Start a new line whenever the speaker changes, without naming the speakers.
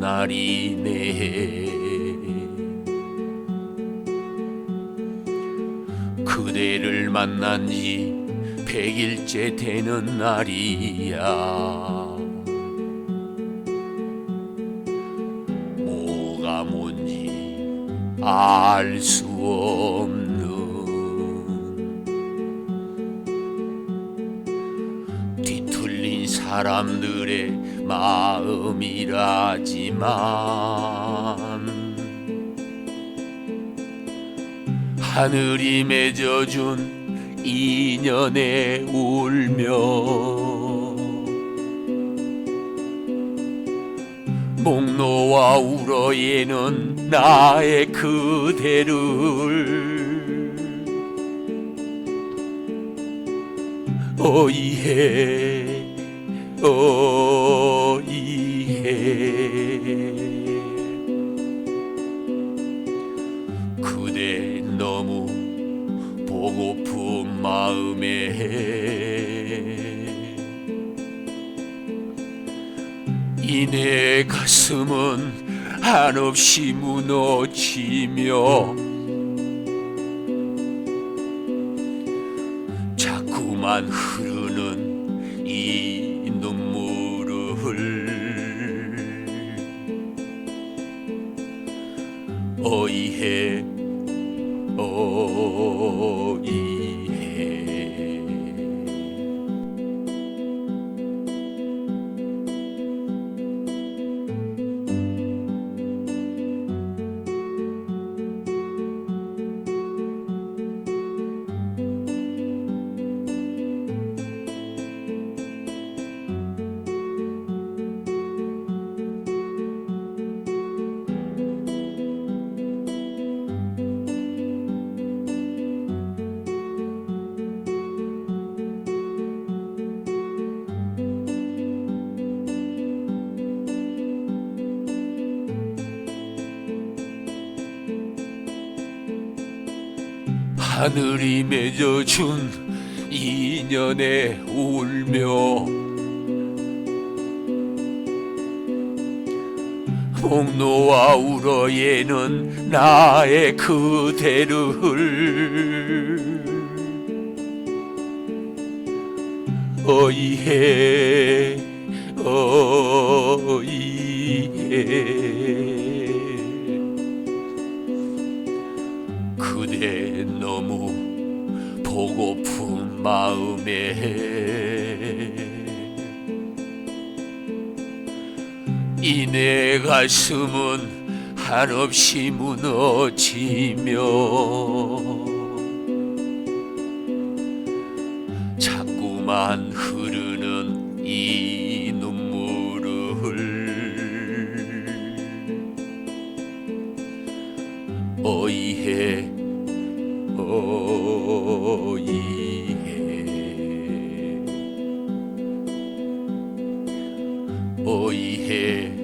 날이네. 그대를 만난 지 백일째 되는 날이야. 뭐가 뭔지 알 수 없는 뒤틀린 사람들의 마음이라지만 하늘이 맺어준 인연에 울며 목노와 우러에는 나의 그대를 어이해 어 이해. 그대 너무 보고픈 마음에 이내 가슴은 한없이 무너지며 자꾸만 흐르 어이 하늘이 맺어준 인연에 울며 목노와 우러에는 나의 그대를. 어이해 어이해 그대 너무 보고픈 마음에. 이내 가슴은 한없이 무너지며 자꾸만 흐르는 이 눈물을 어이해 Oh, yeah.